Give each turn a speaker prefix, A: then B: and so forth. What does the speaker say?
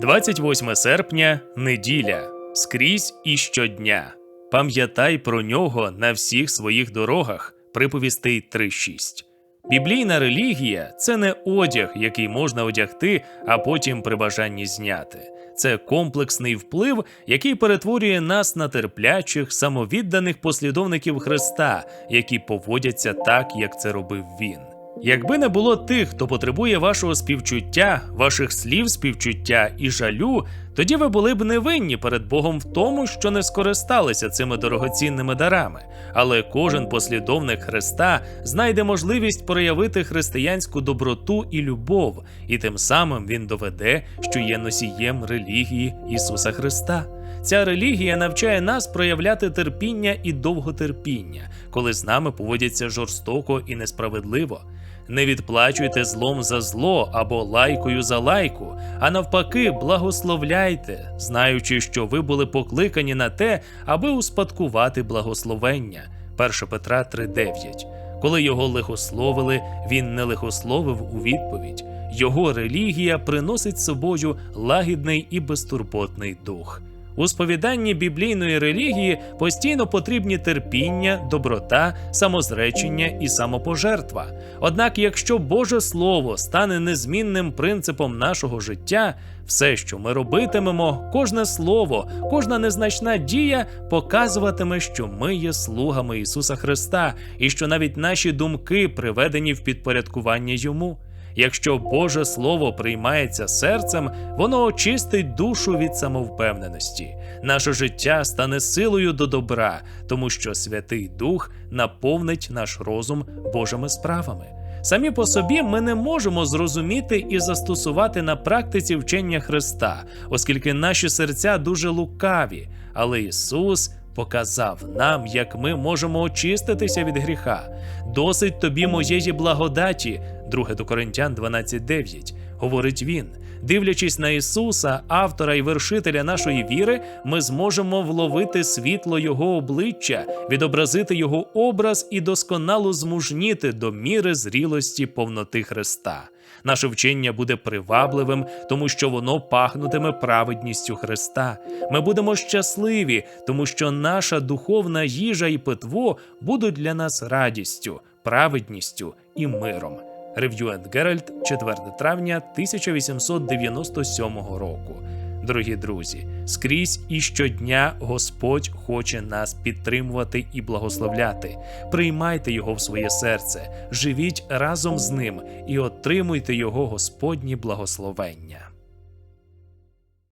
A: 28 серпня неділя. Скрізь і щодня. Пам'ятай про нього на всіх своїх дорогах. Приповістей 3.6. Біблійна релігія це не одяг, який можна одягти, а потім при бажанні зняти. Це комплексний вплив, який перетворює нас на терплячих, самовідданих послідовників Христа, які поводяться так, як це робив він. Якби не було тих, хто потребує вашого співчуття, ваших слів співчуття і жалю, тоді ви були б невинні перед Богом в тому, що не скористалися цими дорогоцінними дарами. Але кожен послідовник Христа знайде можливість проявити християнську доброту і любов, і тим самим він доведе, що є носієм релігії Ісуса Христа. Ця релігія навчає нас проявляти терпіння і довготерпіння, коли з нами поводяться жорстоко і несправедливо. Не відплачуйте злом за зло або лайкою за лайку, а навпаки, благословляйте, знаючи, що ви були покликані на те, аби успадкувати благословення. 1 Петра 3:9. Коли його лихословили, він не лихословив у відповідь. Його релігія приносить собою лагідний і безтурботний дух. У сповіданні біблійної релігії постійно потрібні терпіння, доброта, самозречення і самопожертва. Однак, якщо Боже Слово стане незмінним принципом нашого життя, все, що ми робитимемо, кожне слово, кожна незначна дія показуватиме, що ми є слугами Ісуса Христа, і що навіть наші думки приведені в підпорядкування Йому. Якщо Боже Слово приймається серцем, воно очистить душу від самовпевненості. Наше життя стане силою до добра, тому що Святий Дух наповнить наш розум Божими справами. Самі по собі ми не можемо зрозуміти і застосувати на практиці вчення Христа, оскільки наші серця дуже лукаві, але Ісус показав нам, як ми можемо очиститися від гріха. Досить тобі моєї благодаті, 2 до Коринтян 12.9, говорить він. Дивлячись на Ісуса, автора і вершителя нашої віри, ми зможемо вловити світло Його обличчя, відобразити Його образ і досконало змужніти до міри зрілості повноти Христа. Наше вчення буде привабливим, тому що воно пахнутиме праведністю Христа. Ми будемо щасливі, тому що наша духовна їжа і питво будуть для нас радістю, праведністю і миром. Рев'ю енд Геральт, 4 травня 1897 року. Дорогі друзі, скрізь і щодня Господь хоче нас підтримувати і благословляти. Приймайте його в своє серце, живіть разом з ним і отримуйте його Господні благословення.